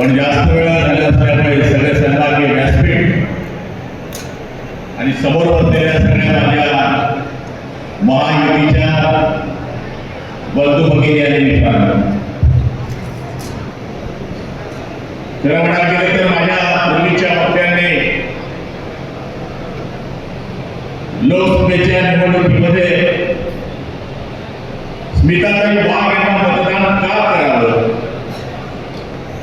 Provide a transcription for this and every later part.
पण जास्त वेळा झाले असल्यामुळे सगळे सहभागी व्यासपीठ. आणि समोर बसलेल्या सगळ्या माझ्या महायुतीच्या बंधू भगिनी आणि मित्रांनो. खरं म्हणा गेलं तर माझ्या पूर्वीच्या वक्त्यांनी लोकसभेच्या निवडणुकीमध्ये स्मिताताई वाघ यांना मतदान का करावं?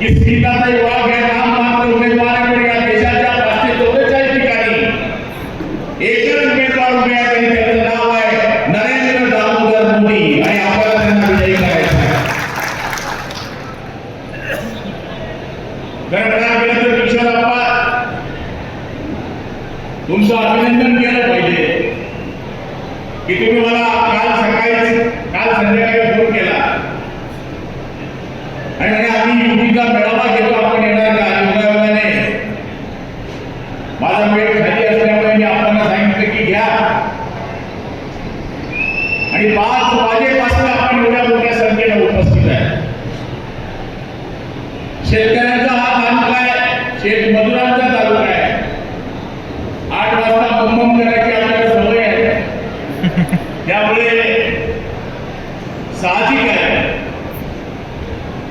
की या मात्र उमेदवाराकडे या देशाच्या पाचशे चौवेचाळीस ठिकाणी. एकच उमेदवार उभे आहेत आणि त्याचं नाव आहे नरेंद्र दामोदर मोदी. आणि आपल्याला त्यांना विजयी करायचं आहे. तुमचं अभिनंदन केलं पाहिजे. की तुम्ही मला काल सकाळी काल संध्याकाळी फोन केला. आणि आणि आम्ही मेळावा घेतो आपण येणार का? आणि माझा वेळ खाली असल्यामुळे मी आपल्याला सांगितलं की घ्या. आणि पाच वाजेपासून आपण एवढ्या मोठ्या संख्येने उपस्थित आहे. शेतकऱ्यांचा हा तालुका आहे शेतमजुरांचा तालुका आहे. आठ वाजता बंबम करायची आपल्याला सवय आहे. त्यामुळे साहजिक आहे.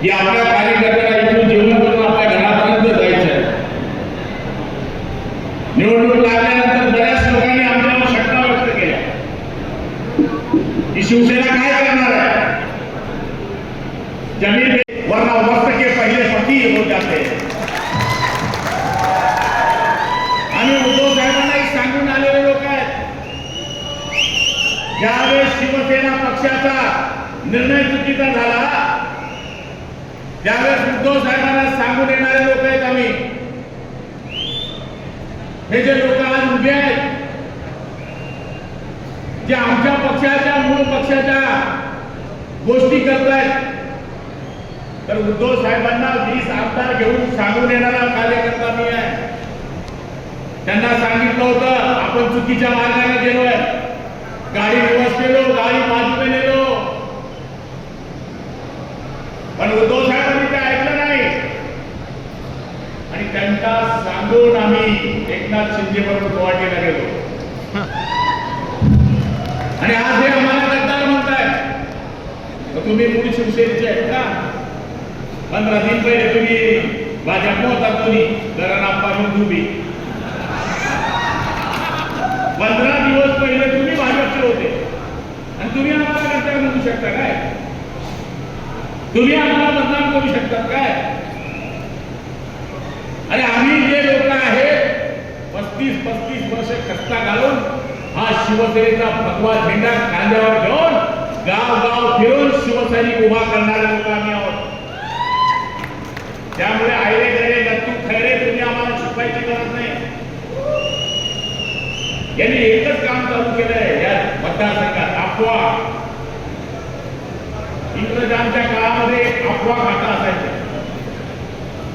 या आपल्या कार्यकर्त्याला इथून जेवण करून आपल्या घरापर्यंत जायचं आहे निवडणूक लागल्यानंतर बऱ्याच लोकांनी आमच्यावर शंका व्यक्त केल्या. ही शिवसेना काय करणार आहे? जमीन पे वरना वक्त के पहिले पती हो जाते. आम्ही उद्धव साहेबांनाही सांगून आलेले लोक आहेत. ज्यावेळेस शिवसेना पक्षाचा निर्णय चुकीचा झाला ज्यावेळेस उद्धव साहेबांना सांगून येणारे लोक आहेत आम्ही हे जे लोक आज उभे आहेत जे आमच्या पक्षाच्या मूळ पक्षाच्या गोष्टी करतायत तर उद्धव साहेबांना वीस आमदार घेऊन सांगून येणारा कार्यकर्ता मी आहे. त्यांना सांगितलं होतं आपण चुकीच्या मार्गाने गेलोय गाडी रिवर्स केलो गाडी बाजूने नेलो पण उद्धव साहेबांनी ते ऐकलं नाही आणि त्यांना सांगून आम्ही एकनाथ शिंदे बरोबर गुवाहाटीला गेलो. आणि आज हे आम्हाला गद्दार म्हणताय. तुम्ही मूळ शिवसेनेचे आहेत का? पंधरा दिन पहिले तुम्ही भाजप होता तुम्ही. जरा नाप्पा तुम्ही. पंधरा दिवस पहिले तुम्ही भाजपचे होते. आणि तुम्ही आम्हाला गद्दार म्हणू शकता काय? तुम्ही आम्हाला बदनाम करू शकता काय? अरे आम्ही जे लोक आहेत पस्तीस पस्तीस वर्ष कष्टा घालून हा शिवसेनेचा भगवा झेंडा खांद्यावर घेऊन गाव गाव फिरून शिवसैनिक उभा करणाऱ्या लोक आम्ही आहोत. त्यामुळे आयरे गरे दत्तू खैरे तुम्ही आम्हाला शिकवायची गरज नाही. यांनी एकच काम चालू केलंय या मतदारसंघात अफवा. इंग्रजांच्या काळामध्ये एक अफवा खाता असायची